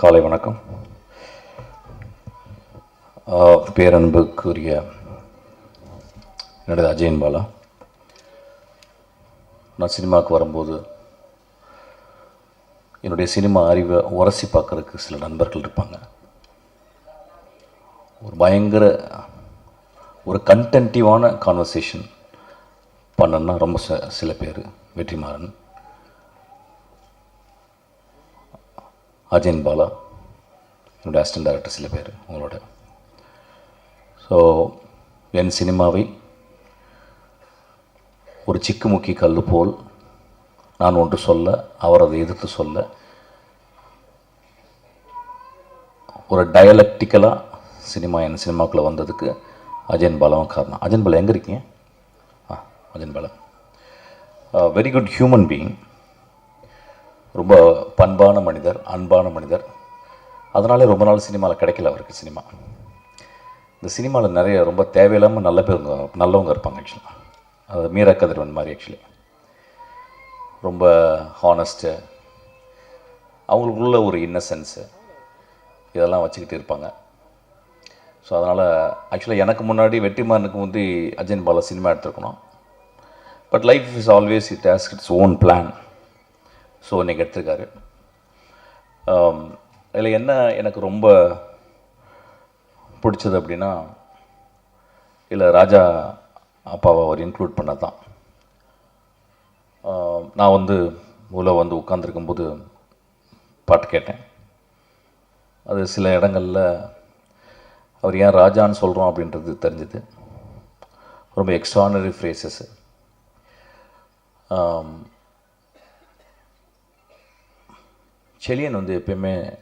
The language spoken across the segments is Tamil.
காலை வணக்கம். பேரன்புக்குரிய என்னுடைய அஜயன் பாலா. நான் சினிமாவுக்கு வரும்போது என்னுடைய சினிமா அறிவை உரசி பார்க்கறதுக்கு சில நண்பர்கள் இருப்பாங்க. ஒரு பயங்கர ஒரு கன்டென்டிவான கான்வர்சேஷன் பண்ணணுன்னா ரொம்ப ச சில பேர் வெற்றிமாறன். அஜயன் பாலா என்னுடைய அசிஸ்டன்ட் டைரக்டர் சில பேர் உங்களோட. ஸோ என் சினிமாவை ஒரு சிக்குமுக்கி கல் போல் நான் ஒன்று சொல்ல அவர் அதை எதிர்த்து சொல்ல ஒரு டயலக்டிக்கலாக சினிமா என் சினிமாக்குள்ளே வந்ததுக்கு அஜயன் பாலாவும் காரணம். அஜயன் பாலா எங்கே இருக்கீங்க? ஆ Ajayan Bala. Very good human being ரொம்ப பண்பான மனிதர் அன்பான மனிதர். அதனாலே ரொம்ப நாள் சினிமாவில் கிடைக்கல அவருக்கு சினிமா. இந்த சினிமாவில் நிறைய ரொம்ப தேவையில்லாமல் நல்ல பேர் நல்லவங்க இருப்பாங்க ஆக்சுவலாக அது மீரா கதிரவன் மாதிரி ஆக்சுவலி ரொம்ப ஹானஸ்ட்டு அவங்களுக்குள்ள ஒரு இன்னசென்ஸு இதெல்லாம் வச்சுக்கிட்டு இருப்பாங்க. ஸோ அதனால் ஆக்சுவலாக எனக்கு முன்னாடி வெற்றிமாறனுக்கு வந்து Ajayan Bala cinema எடுத்துருக்கணும். But life is always it has its own plan so இன்றைக்கி எடுத்திருக்காரு. இதில் என்ன எனக்கு ரொம்ப பிடிச்சது அப்படின்னா இல்லை ராஜா அப்பாவை அவர் இன்க்ளூட் பண்ண தான் நான் வந்து உள்ள வந்து உட்காந்துருக்கும்போது பாட்டு கேட்டேன். அது சில இடங்களில் அவர் ஏன் ராஜான்னு சொல்கிறோம் அப்படின்றது தெரிஞ்சுது. ரொம்ப எக்ஸ்ட்ரானரி ஃப்ரேசஸ்ஸு செலியன் வந்து எப்பயுமே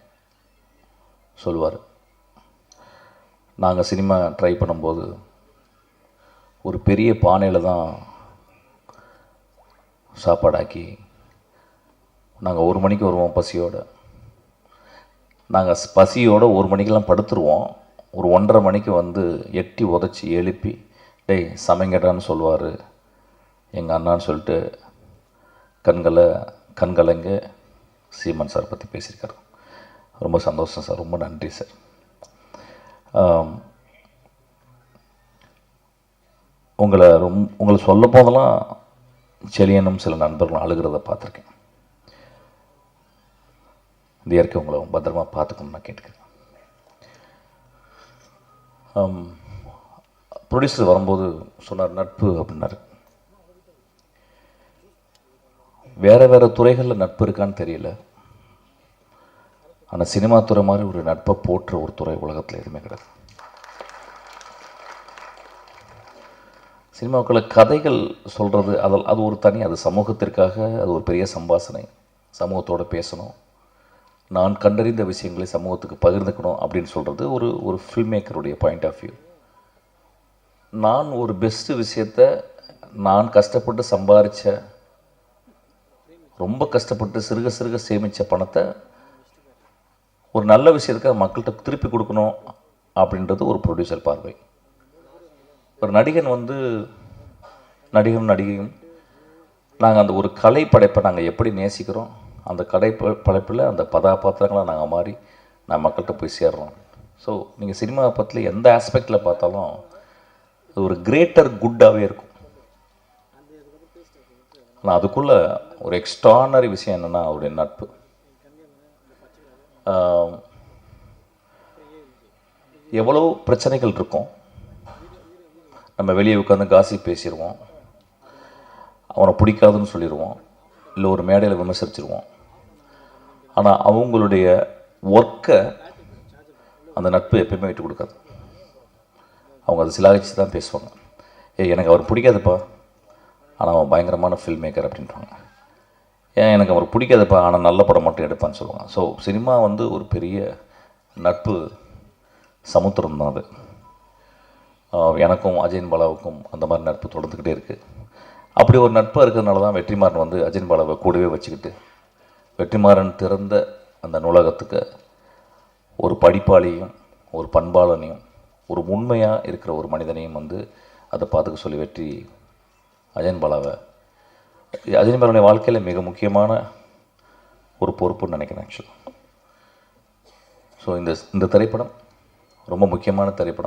சொல்லுவார் நாங்கள் சினிமா ட்ரை பண்ணும்போது ஒரு பெரிய பானையில் தான் சாப்பாடாக்கி நாங்கள் ஒரு மணிக்கு வருவோம் பசியோடு. நாங்கள் பசியோடு ஒரு மணிக்கெல்லாம் படுத்துருவோம். ஒரு ஒன்றரை மணிக்கு வந்து எட்டி உதச்சி எழுப்பி டேய் சமைங்கடான்னு சொல்லுவார் எங்கள் அண்ணான்னு சொல்லிட்டு கண்களை கண்கலங்க சீமன் சார் பற்றி பேசியிருக்காரு. ரொம்ப சந்தோஷம் சார். ரொம்ப நன்றி சார். உங்களை ரொம் உங்களை சொல்ல போதெல்லாம் செலியனும் சில நண்பர்களும் அழுகிறத பார்த்துருக்கேன். இந்த இயற்கை உங்களை பத்திரமா பார்த்துக்கணும்னு நான் கேட்டுக்கிறேன். ப்ரொடியூசர் வரும்போது சொன்னார் நட்பு அப்படின்னாரு. வேறு வேறு துறைகளில் நட்பு இருக்கான்னு தெரியல. ஆனால் சினிமா துறை மாதிரி ஒரு நட்பை போற்ற ஒரு துறை உலகத்தில் எதுவுமே கிடையாது. சினிமாக்களை கதைகள் சொல்கிறது அதில் அது ஒரு தனி அது சமூகத்திற்காக அது ஒரு பெரிய சம்பாசனை. சமூகத்தோடு பேசணும். நான் கண்டறிந்த விஷயங்களை சமூகத்துக்கு பகிர்ந்துக்கணும் அப்படின்னு சொல்கிறது ஒரு ஒரு ஃபில்ம் மேக்கருடைய பாயிண்ட் ஆஃப் வியூ நான் ஒரு பெஸ்ட்டு விஷயத்தை நான் கஷ்டப்பட்டு சம்பாதிச்ச ரொம்ப கஷ்டப்பட்டு சிறுக சிறுக சேமித்த பணத்தை ஒரு நல்ல விஷயத்துக்காக மக்கள்கிட்ட திருப்பி கொடுக்கணும் அப்படின்றது ஒரு ப்ரொடியூசர் பார்வை. ஒரு நடிகன் வந்து நடிகனும் நடிகையும் நாங்கள் அந்த ஒரு கலை படைப்பை நாங்கள் எப்படி நேசிக்கிறோம் அந்த கடை படைப்பில் அந்த கதாபாத்திரங்களாக நாங்கள் மாறி நான் மக்கள்கிட்ட போய் சேர்றோம். ஸோ நீங்கள் சினிமா பற்றி எந்த ஆஸ்பெக்டில் பார்த்தாலும் அது ஒரு கிரேட்டர் குட்டாகவே இருக்கும். ஆனால் அதுக்குள்ளே ஒரு எக்ஸ்ட்ரானரி விஷயம் என்னென்னா அவருடைய நட்பு. எவ்வளோ பிரச்சனைகள் இருக்கும். நம்ம வெளியே உட்காந்து காசி பேசிடுவோம் அவனை பிடிக்காதுன்னு சொல்லிடுவோம் இல்லை ஒரு மேடையில் விமர்சிச்சிருவோம். ஆனால் அவங்களுடைய ஒர்க்கை அந்த நட்பு எப்பயுமே விட்டு கொடுக்காது. அவங்க அதை சிலாகிச்சு தான் பேசுவாங்க. ஏய் எனக்கு அவர் பிடிக்காதுப்பா. ஆனால் அவன் பயங்கரமான ஃபில்ம் மேக்கர் அப்படின்றாங்க. ஏன் எனக்கு அவர் பிடிக்காதப்பா ஆனால் நல்ல படம் மட்டும் எடுப்பான்னு சொல்லுவாங்க. ஸோ சினிமா வந்து ஒரு பெரிய நட்பு சமுத்திரம் தான் அது. எனக்கும் அஜயன் பாலாவுக்கும் அந்த மாதிரி நட்பு தொடர்ந்துக்கிட்டே இருக்குது அப்படி ஒரு நட்பாக இருக்கிறதுனால தான் வெற்றிமாறன் வந்து அஜயன் பாலாவை கூடவே வச்சுக்கிட்டு வெற்றிமாறன் திறந்த அந்த நூலகத்துக்கு ஒரு படிப்பாளியும் ஒரு பண்பாளனையும் ஒரு உண்மையாக இருக்கிற ஒரு மனிதனையும் வந்து அதை பார்த்துக்க சொல்லி வெற்றி அஜயன் பாலாவை அஜயன் வாழ்க்கையில் மிக முக்கியமான ஒரு பொறுப்புன்னு நினைக்கிறேன் ஆக்சுவலாக ஸோ இந்த இந்த திரைப்படம் ரொம்ப முக்கியமான திரைப்படம்.